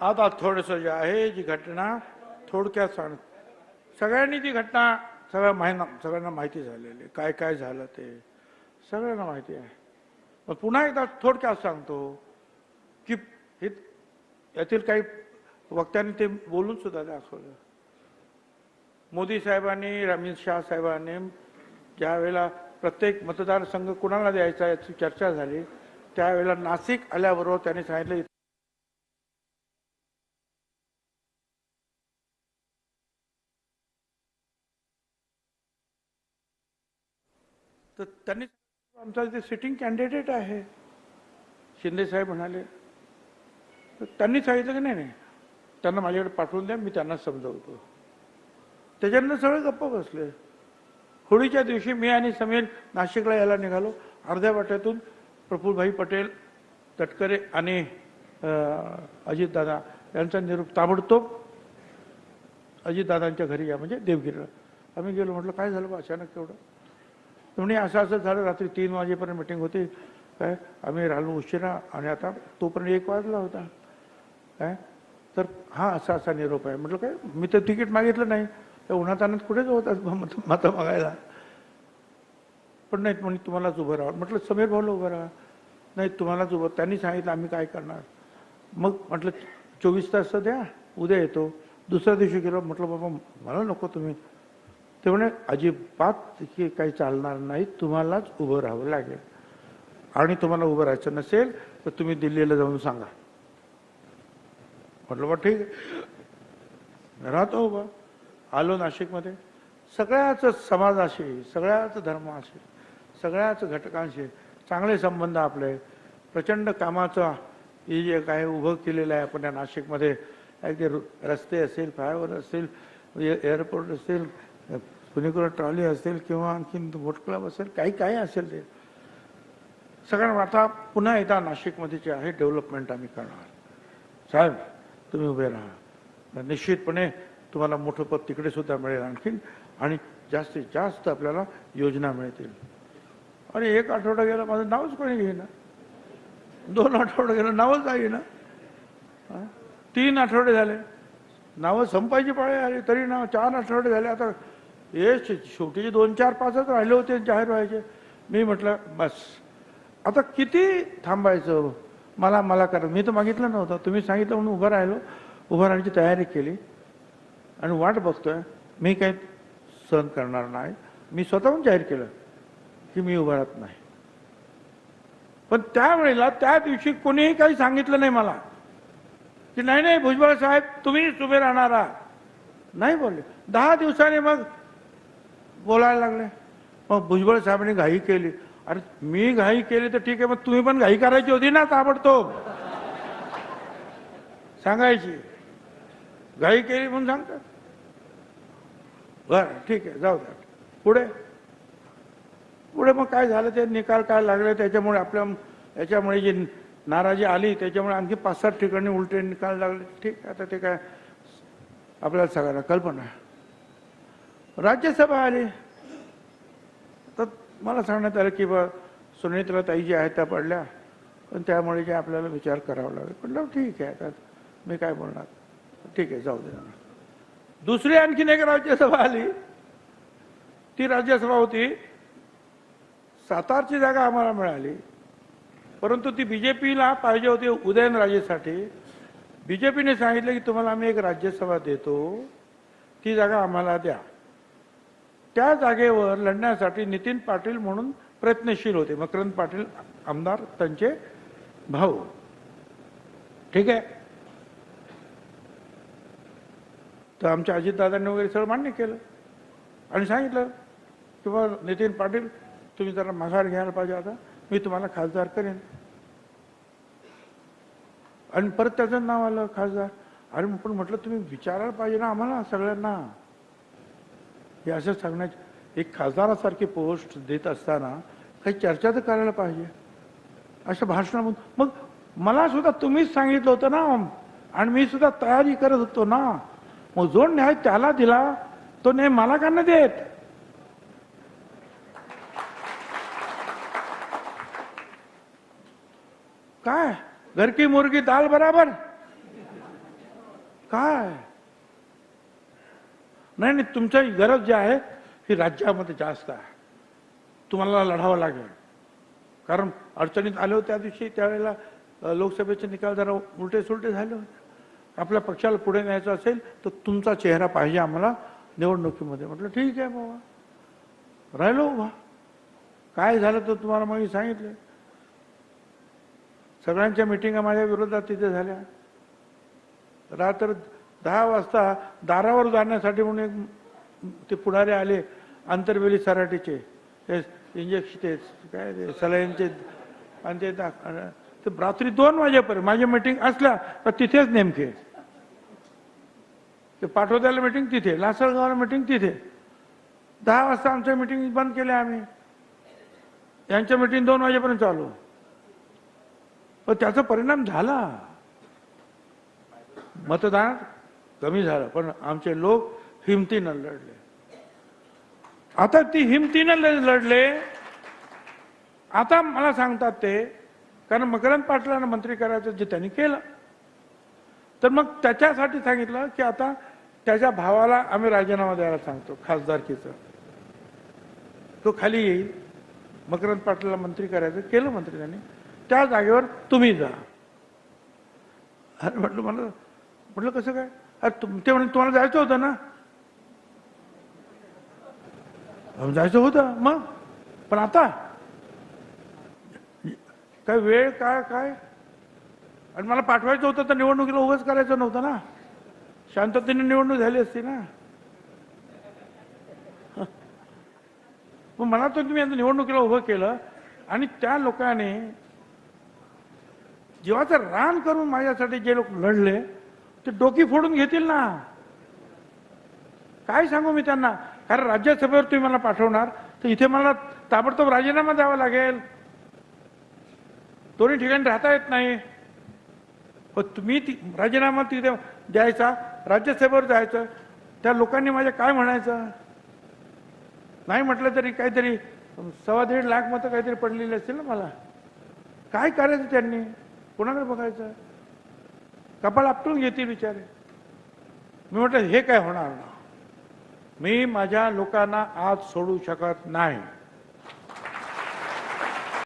आता थोडंसं जे आहे जी घटना थोडक्यात सांग. सगळ्यांनी ती घटना सगळ्या माहिना सगळ्यांना माहिती झालेली. आहे. काय काय झालं ते? सगळ्यांना माहिती आहे. मग पुन्हा एकदा थोडक्यात सांगतो की हे यातील काही वक्त्यांनी ते बोलून सुद्धा दाखवलं. मोदी साहेबांनी अमित शाह साहेबांनी ज्यावेळेला प्रत्येक मतदारसंघ कुणाला द्यायचा याची चर्चा झाली त्यावेळेला नाशिक आल्याबरोबर त्यांनी सांगितलं तर त्यांनी आमचा जे सिटिंग कॅन्डिडेट आहे शिंदे साहेब म्हणाले तर त्यांनी सांगितलं की नाही नाही त्यांना माझ्याकडे पाठवून द्या मी त्यांना समजवतो. त्याच्यानंतर सगळे गप्प बसले. होळीच्या दिवशी मी आणि समीर नाशिकला यायला निघालो. अर्ध्या वाट्यातून प्रफुलभाई पटेल तटकरे आणि अजितदादा यांचा निरोप ताबडतोब अजितदादांच्या घरी या म्हणजे देवगिरीला. आम्ही गेलो म्हटलं काय झालं बा? अचानक एवढं? म्हणे असं असं झालं रात्री तीन वाजेपर्यंत मिटिंग होती. काय? आम्ही राहिलो उशिरा आणि आता तोपर्यंत एक वाजला होता. काय? तर हा असा असा निरोप आहे. म्हटलं काय? मी तर तिकीट मागितलं नाही. त्या उन्हातानात कुठेच होतात माता मागायला? पण नाही म्हणजे तुम्हालाच उभं राहा म्हटलं समीर भाऊला उभं राहा. नाही तुम्हालाच उभं त्यांनी सांगितलं आम्ही काय करणार? मग म्हटलं चोवीस तास द्या उद्या येतो. दुसऱ्या दिवशी गेलो म्हटलं बाबा मला नको तुम्ही. ते म्हणे अजिबात हे काही चालणार नाही तुम्हालाच उभं राहावं लागेल. आणि तुम्हाला उभं राहायचं नसेल तर तुम्ही दिल्लीला जाऊन सांगा. म्हटलं बा ठीक आहे. राहतो उभा. आलो नाशिकमध्ये. सगळ्याच समाजाशी सगळ्याच धर्माशी सगळ्याच घटकांशी चांगले संबंध आपले. प्रचंड कामाचं हे जे काय उभं केलेलं आहे आपण या नाशिकमध्ये. अगदी रु- रस्ते असेल फ्लायओव्हर असेल ए- एअरपोर्ट असेल कुणीकडे ट्रॉली असेल किंवा आणखीन बोट क्लब असेल काही काही असेल ते. सगळ्यांना आता पुन्हा एकदा नाशिकमध्ये जे आहे डेव्हलपमेंट आम्ही करणार. साहेब तुम्ही उभे राहा. निश्चितपणे तुम्हाला मोठं पद तिकडे सुद्धा मिळेल आणखीन आणि जास्तीत जास्त आपल्याला योजना मिळतील. आणि एक आठवडा गेला माझं नावच कोणी घेईना. दोन आठवडे गेलं नावच ना तीन आठवडे झाले. नावं संपायची पाळी आली तरी नाव चार आठवडे झाले. आता हे शेवटीचे दोन चार पाचच राहिले होते जाहीर व्हायचे. मी म्हटलं बस. आता किती थांबायचं? मला मला करा. मी तर मागितलं नव्हतं. तुम्ही सांगितलं म्हणून उभं राहिलो. उभं राहण्याची तयारी केली. आणि वाट बघतोय. मी काही सहन करणार नाही. मी स्वतःहून जाहीर केलं की मी उभं राहत नाही. पण त्यावेळेला त्या दिवशी कोणीही काही सांगितलं नाही मला. की नाही नाही भुजबळ साहेब तुम्हीच उभे राहणार आहात. नाही बोलले. दहा दिवसांनी मग बोलायला लागले. मग भुजबळ साहेबांनी घाई केली. अरे मी घाई केली तर ठीक आहे मग तुम्ही पण घाई करायची होती ना ताबडतोब. सांगायची. घाई केली म्हणून सांगतात बरं ठीक आहे जाऊ द्या. पुढे. पुढे मग काय झालं ते निकाल काय लागले त्याच्यामुळे आपल्या याच्यामुळे जी नाराजी आली त्याच्यामुळे आणखी पाच सात ठिकाणी उलटे निकाल लागले. ठीक आता ते काय आपल्याला सगळ्यांना कल्पना आहे. राज्यसभा आली. तर मला सांगण्यात आलं की बा सुनीत्रा ताई जी आहेत त्या पडल्या पण त्यामुळे जे आपल्याला विचार करावा लागेल. म्हटलं ठीक आहे आता मी काय बोलणार? ठीक आहे जाऊ दे. दुसरी आणखीन एक राज्यसभा आली. ती राज्यसभा होती. सातारची जागा आम्हाला मिळाली. परंतु ती बी जे पीला पाहिजे होती उदयनराजेसाठी. बी जे पीने सांगितलं की तुम्हाला आम्ही एक राज्यसभा देतो. ती जागा आम्हाला द्या. त्या जागेवर लढण्यासाठी नितीन पाटील म्हणून प्रयत्नशील होते. मकरंद पाटील आमदार त्यांचे भाऊ. ठीक आहे? तर आमच्या अजितदादांनी वगैरे सगळं मान्य केलं. आणि सांगितलं की बा नितीन पाटील तुम्ही जरा माघार घ्यायला पाहिजे आता. मी तुम्हाला खासदार करेन. आणि परत त्याचं नाव आलं खासदार. आणि पण म्हटलं तुम्ही विचारायला पाहिजे ना आम्हाला सगळ्यांना. हे असं सांगण्याची एक खासदारासारखी पोस्ट देत असताना काही चर्चा तर करायला पाहिजे. अशा भाषणामधून मग मला सुद्धा तुम्हीच सांगितलं होतं ना आणि मी सुद्धा तयारी करत होतो ना. मग जो न्याय त्याला दिला तो न्याय मला का नाही देत? काय? घर की मुर्गी दाल बराबर? काय? नाही नाही तुमच्या गरज जी आहे ही राज्यामध्ये जास्त आहे. तुम्हाला लढावं लागेल. कारण अडचणीत आले होते त्या दिवशी त्यावेळेला लोकसभेचे निकाल जरा उलटे सुलटे झाले होते. आपल्या पक्षाला पुढे न्यायचं असेल तर तुमचा चेहरा पाहिजे आम्हाला निवडणुकीमध्ये. म्हटलं ठीक आहे बाबा. राहिलो उभा. काय झालं तर तुम्हाला मग मी सांगितलं. सगळ्यांच्या मिटिंगा माझ्या विरोधात तिथे झाल्या. रात्र दहा वाजता दारावर जाण्यासाठी म्हणून एक ते पुढारे आले आंतरवेली सराटीचे. ते इंजेक्शन ते काय ते सलाईनचे आणि ते ते रात्री दोन वाजेपर्यंत माझी मिटिंग असल्या तर तिथेच नेमके. ते पाठवद्याला मिटिंग तिथे लासलगावला मिटिंग तिथे. दहा वाजता आमच्या मिटिंग बंद केल्या आम्ही. यांच्या मिटिंग दोन वाजेपर्यंत चालू. पण त्याचा परिणाम झाला. मतदान कमी झालं पण आमचे लोक हिमतीनं लढले. आता ती हिमतीनं लढले. आता मला सांगतात ते कारण मकरंद पाटलांना मंत्री करायचं जे त्यांनी केलं. तर मग त्याच्यासाठी सांगितलं की आता त्याच्या भावाला आम्ही राजीनामा द्यायला सांगतो खासदारकीचं. तो खाली येईल. मकरंद पाटलाला मंत्री करायचं केलं मंत्री त्यांनी. त्या जागेवर तुम्ही जा. अरे म्हटलं मला म्हटलं कसं काय? अरे तुम ते म्हणजे तुम्हाला जायचं होतं ना? जायचं होतं मग? पण आता? काय वेळ काय काय? आणि मला पाठवायचं होतं तर निवडणुकीला उगाच करायचं नव्हतं ना. शांततेने निवडणूक झाली असती ना. मग मला तर तुम्ही आता निवडणुकीला उभं केलं आणि त्या लोकांनी जीवाचं रान करून माझ्यासाठी जे लोक लढले ते डोकी फोडून घेतील ना. काय सांगू मी त्यांना? कारण राज्यसभेवर तुम्ही मला पाठवणार तर इथे मला ताबडतोब राजीनामा द्यावा लागेल. दोन्ही ठिकाणी राहता येत नाही. पण तुम्ही ती राजीनामा तिथे द्यायचा राज्यसभेवर जायचं त्या लोकांनी माझ्या काय म्हणायचं? नाही म्हटलं तरी काहीतरी सव्वा दीड लाख मतं काहीतरी पडलेली असतील ना मला. काय करायचं त्यांनी? कोणाकडे बघायचं? कपाळ आपटून घेतील बिचारे. मी म्हटलं हे काय होणार ना? मी माझ्या लोकांना आज सोडू शकत नाही.